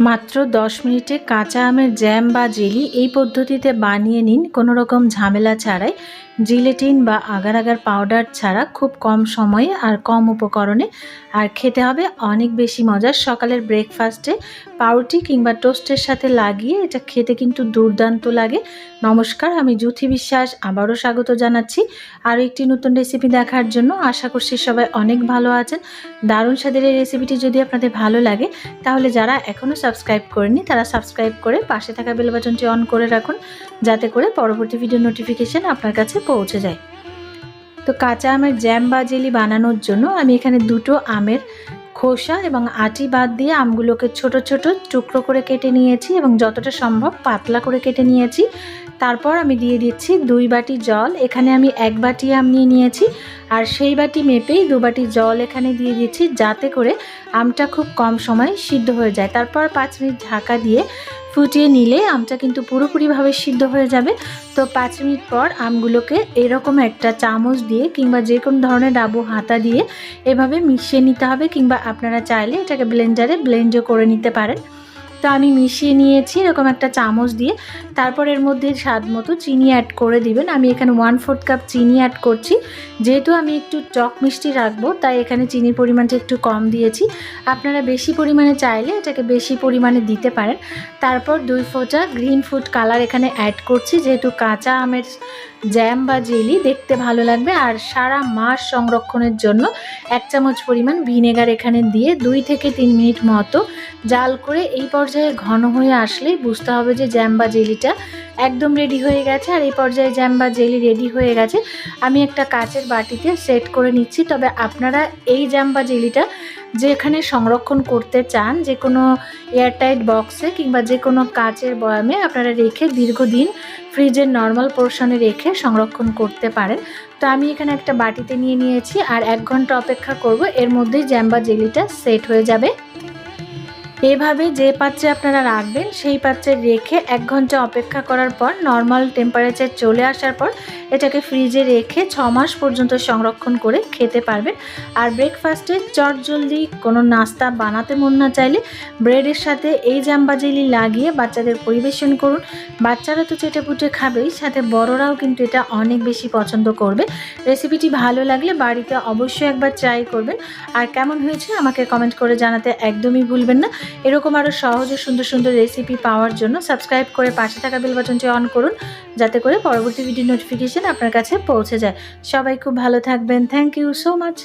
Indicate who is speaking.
Speaker 1: মাত্র 10 মিনিটে কাঁচা আমের জ্যাম বা জেলি এই পদ্ধতিতে বানিয়ে নিন। কোনো রকম ঝামেলা ছাড়াই জিলেটিন বা আগার আগার পাউডার ছাড়া খুব কম সময়ে আর কম উপকরণে। আর খেতে হবে অনেক বেশি মজার সকালের ব্রেকফাস্টে পাউরুটি কিংবা টোস্টের সাথে লাগিয়ে। এটা খেতে কিন্তু দুর্দান্ত লাগে। নমস্কার, আমি জুথি বিশ্বাস, আবারও স্বাগত জানাচ্ছি আরও একটি নতুন রেসিপি দেখার জন্য। আশা করছি সবাই অনেক ভালো আছেন। দারুণ স্বাদের এই রেসিপিটি যদি আপনাদের ভালো লাগে, তাহলে যারা এখনও সাবস্ক্রাইব করেনি তারা সাবস্ক্রাইব করে পাশে থাকা বেল বাটনটি অন করে রাখুন, যাতে করে পরবর্তী ভিডিও নোটিফিকেশান আপনার কাছে পৌঁছে যায়। তো কাঁচা আমের জ্যাম বা জেলি বানানোর জন্য আমি এখানে দুটো আমের খোসা এবং আটি বাদ দিয়ে আমগুলোকে ছোট ছোট টুকরো করে কেটে নিয়েছি এবং যতটা সম্ভব পাতলা করে কেটে নিয়েছি। তারপর আমি দিয়ে দিচ্ছি দুই বাটি জল, এখানে আমি এক বাটি আম নিয়ে নিয়েছি আর সেই বাটি মেপেই দু বাটি জল এখানে দিয়ে দিচ্ছি যাতে করে আমটা খুব কম সময়ে সিদ্ধ হয়ে যায়। তারপর পাঁচ মিনিট ঢাকা দিয়ে ফুটিয়ে নিলে আমটা কিন্তু পুরোপুরিভাবে সিদ্ধ হয়ে যাবে। তো পাঁচ মিনিট পর আমগুলোকে এরকম একটা চামচ দিয়ে কিংবা যে কোনো ধরনের ডাবু, হাতা দিয়ে এভাবে মিশিয়ে নিতে হবে কিংবা আপনারা চাইলে এটাকে ব্লেন্ডারে ব্লেন্ডও করে নিতে পারেন। তো আমি মিশিয়ে নিয়েছি, এরকম একটা চামচ দিয়ে। তারপর এর মধ্যে স্বাদ মতো চিনি অ্যাড করে দিবেন। আমি এখানে ওয়ান ফোর্থ কাপ চিনি অ্যাড করছি। যেহেতু আমি একটু টক মিষ্টি রাখব, তাই এখানে চিনির পরিমাণটা একটু কম দিয়েছি। আপনারা বেশি পরিমাণে চাইলে এটাকে বেশি পরিমাণে দিতে পারেন। তারপর দুই ফোঁটা গ্রিন ফুড কালার এখানে অ্যাড করছি। যেহেতু কাঁচা আমের জ্যাম বা জেলি দেখতে ভালো লাগবে। আর সারা মাস সংরক্ষণের জন্য এক চামচ পরিমাণ ভিনেগার এখানে দিয়ে দুই থেকে তিন মিনিট মতো জাল করে এই পর্যায়ে ঘন হয়ে আসলেই বুঝতে হবে যে জ্যাম বা জেলিটা একদম রেডি হয়ে গেছে আর এই পর্যায়ে জ্যাম বা জেলি রেডি হয়ে গেছে। আমি একটা কাচের বাটিতে সেট করে নিচ্ছি। তবে আপনারা এই জ্যাম বা জেলিটা যেখানে সংরক্ষণ করতে চান যে কোনো এয়ারটাইট বক্সে কিংবা যে কোনো কাচের বয়ামে আপনারা রেখে দীর্ঘদিন ফ্রিজের নর্মাল পোর্শনে রেখে সংরক্ষণ করতে পারেন। তো আমি এখানে একটা বাটিতে নিয়ে নিয়েছি আর এক ঘণ্টা অপেক্ষা করব। এর মধ্যেই জ্যাম বা জেলিটা সেট হয়ে যাবে। এভাবে যে পাত্রে আপনারা রাখবেন, সেই পাত্রে রেখে এক ঘণ্টা অপেক্ষা করার পর নর্মাল টেম্পারেচার চলে আসার পর এটাকে ফ্রিজে রেখে ছ মাস পর্যন্ত সংরক্ষণ করে খেতে পারবেন। আর ব্রেকফাস্টে চট জলদি কোনো নাস্তা বানাতে মন না চাইলে ব্রেডের সাথে এই জাম্বাজেলি লাগিয়ে বাচ্চাদের পরিবেশন করুন। বাচ্চারা তো চেটে পুটে খাবেই, সাথে বড়রাও কিন্তু এটা অনেক বেশি পছন্দ করবে। রেসিপিটি ভালো লাগলে বাড়িতে অবশ্যই একবার ট্রাই করবেন। আর কেমন হয়েছে আমাকে কমেন্ট করে জানাতে একদমই ভুলবেন না। এরকম আরও সহজ ও সুন্দর সুন্দর রেসিপি পাওয়ার জন্য সাবস্ক্রাইব করে পাশে থাকা বেল বাটনটি অন করুন, যাতে করে পরবর্তী ভিডিও নোটিফিকেশন আপনার কাছে পৌঁছে যায়। সবাই খুব ভালো থাকবেন। Thank you so much